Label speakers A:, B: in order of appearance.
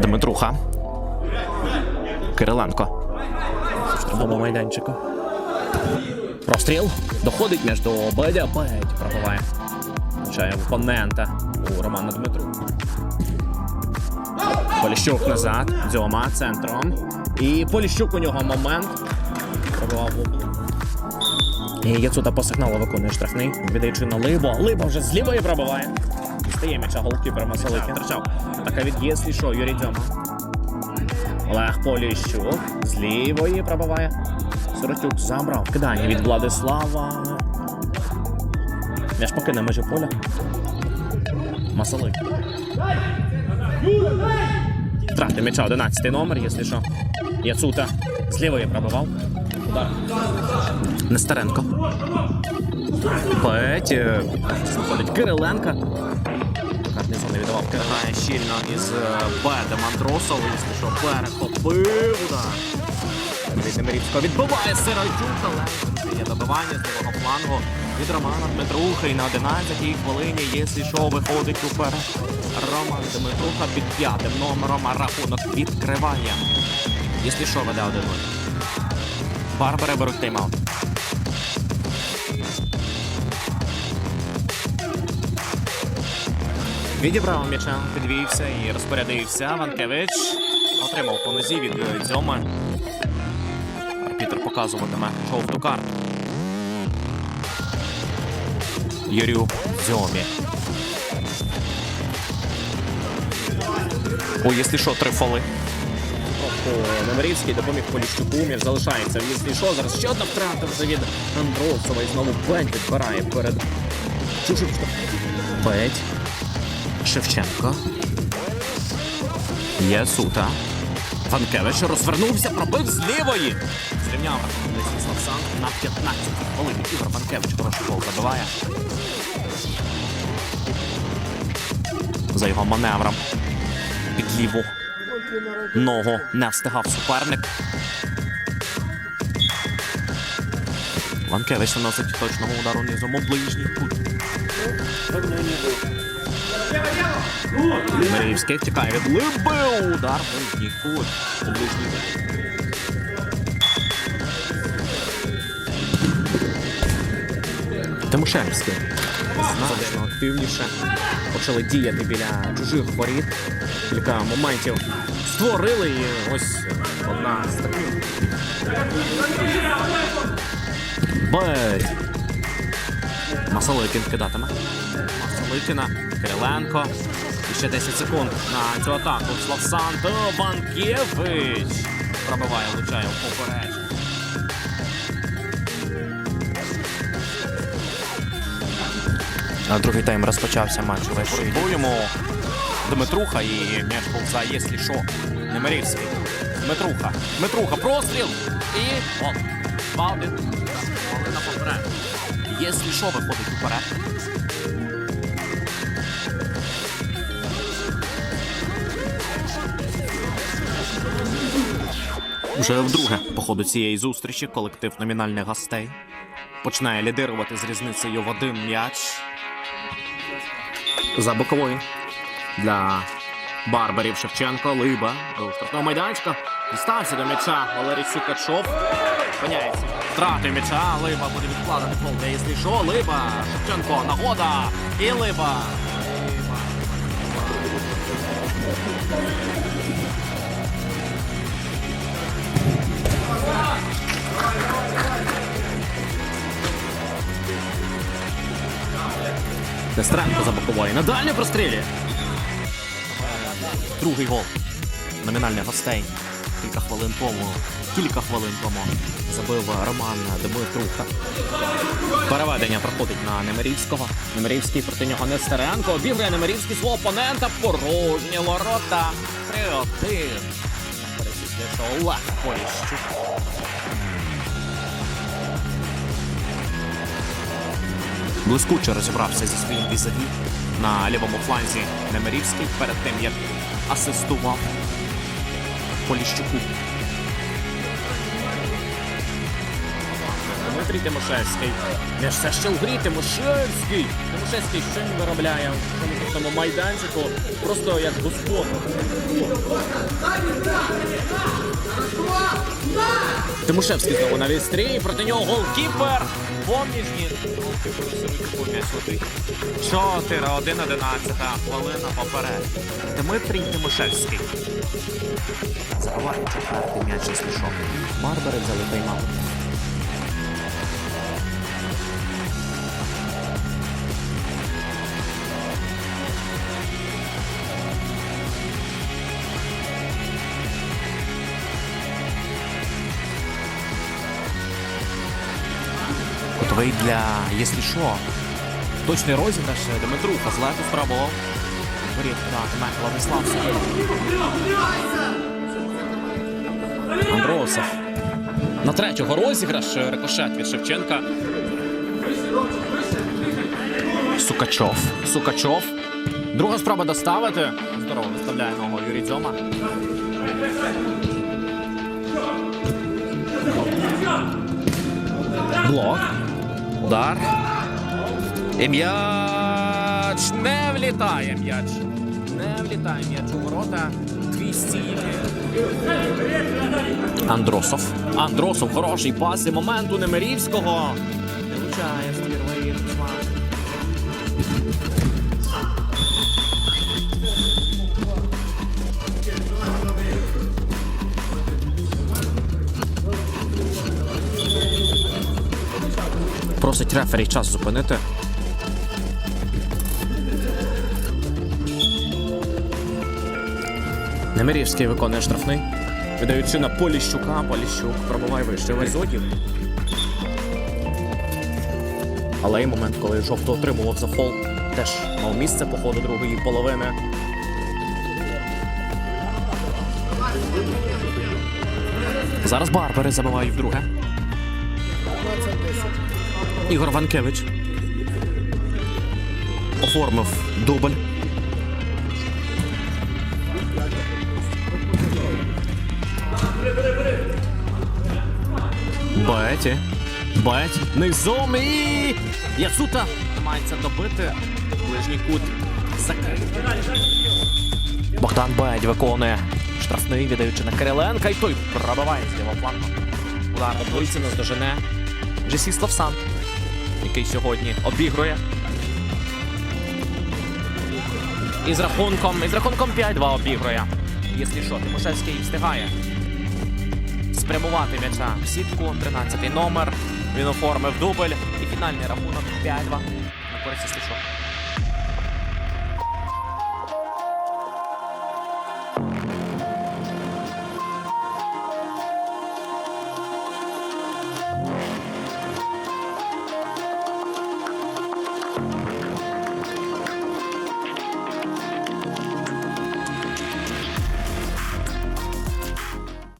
A: Дмитруха. Кириленко. Штрафному майданчику. Простріл. Доходить між до Бедя. Бедь пробиває. В опонента у Романа Дмитру. Поліщук назад. Дзьома центром. І Поліщук у нього момент. Пробивав. І Яцута по сигналу виконує штрафний, віддаючи на Либо. Либо вже з лівої пробиває. Стає м'яча голкіпера Масалики. Втрачав. Така від є, що Юрій Дзьома. Олег Поліщук з лівої пробиває. Сиротюк забрав. Кидання від Владислава. М'яч покине межі поля. Масалик. Втратив м'яча 11 номер, якщо що. Яцута з лівої пробивав. Удар. Нестеренко. Петь. е, Кириленка. Карнизон не віддавав Грає щільно із е, Бедем Андросов. Якщо що, перехопив. Від Немирівського відбиває Сиройчук, але є добивання з лівого флангу від Романа Дмитрухи. І на 11-й хвилині, якщо що, виходить уперед. Роман Дмитруха під п'ятим номером, а рахунок відкриває. Що, веде 1-0. Барбари беруть тайм-аут. Відібрав м'яча, підвівся і розпорядився. Ванкевич отримав по нозі від е, Дзьоми. Арбітр показуватиме жовту карту. Юрію Дзьомі. О, якщо що, три фоли. Номерівський допоміг Поліщуку, м'яч залишається в що. Зараз ще одна втрата вже від Андросова. І знову Бень відбирає перед Чушевчиком. Беть. Шевченко. Ясута. Ванкевич розвернувся, пробив з лівої. Зрівняв Сан на 15 хвилин. Ігор Ванкевич хороший гол забиває. За його маневром. Під ліву ногу не встигав суперник. Ванкевич наносить точного удару низом у ближній кут. Мирівський втікає від Либи. Удар ближній кут. Ближній кут. Тимошевський значно активніше почали діяти біля чужих воріт. Кілька моментів створили і ось одна з таких. Бей! Масаликін кидатиме. Масаликіна, Кириленко. І ще 10 секунд на цю атаку. Славсан та Ванкєвич. Пробиває, влучає в попереч.
B: А другий тайм розпочався матч вищий.
A: Боємо Дмитруха і м'яч був за, якщо що, Немирівський. Дмитруха. Дмитруха, простріл. І от. Два-один. Малина поперед. Якщо що, виходить уперед. Уже вдруге по ходу цієї зустрічі колектив номінальних гостей починає лідирувати з різницею в один м'яч за боковою для Барбарів Шевченко, Либа до штрафного майданчика. Дістався до м'яча Валерій Сукачов. Спиняється. Втрати м'яча. Либа буде відкладати фол. Якщо що, Либа. Шевченко. Нагода. І Либа. Нестеренко за боковою. На дальню прострілює. Другий гол. Номінальних гостей. Кілька хвилин тому. Кілька хвилин тому забив Роман Дмитруха. Переведення проходить на Немирівського. Немирівський проти нього Нестеренко. Обігрує Немирівський свого опонента. Порожні ворота. 3-1. Пересісліше Олег Поліщук. Блискуче розібрався зі своїм візаві на лівому фланзі Немирівський перед тим, як асистував Поліщуку. Дмитрій Тимошевський. М'яч все ще у грі. Тимошевський. Тимошевський що він виробляє в цьому майданчику. Просто як господар. Тимошевський знову на відстрій. Проти нього голкіпер. Помніж ні. Голкіпер Сиротюку м'яч 4-1, 11 хвилина поперед. Дмитрій Тимошевський. Забиває четвертий м'яч, що. Барбери взяли тайм-аут. Готовий для, якщо що. Точний розіграш Дмитруха з лету спробував. Воріт, так, Мех Владислав. Андросов. На третього розіграш рикошет від Шевченка. Сукачов. Сукачов. Друга спроба доставити. Здорово виставляє ногу Юрій Дзьома. Блок. Удар. І м'яч не влітає м'яч. Не влітає м'яч у ворота. Андросов. Андросов, хороший пас і моменту Немирівського. Не влучає ствір. Руслан. Просить рефері час зупинити. Немирівський виконує штрафний. Видаючи на Поліщука, Поліщук пробуває вище Вайзодів. Але й момент, коли жовто отримував за фол, теж мав місце по ходу другої половини. Зараз Барбери забивають вдруге. Ігор Ванкевич. Оформив дубль. Беті. Беті. Низом і. Яцута намагається добити. Ближній кут. Богдан Бедь виконує штрафний, віддаючи на Кириленка, і той пробиває з лівого флангу. Удар обличчя наздожене. Джесіслав Сан, який сьогодні обігрує. І з рахунком, із рахунком 5-2 обігрує. Якщо що, Тимошевський встигає спрямувати м'яча в сітку. 13-й номер. Він оформив дубль. І фінальний рахунок 5-2. На користь що.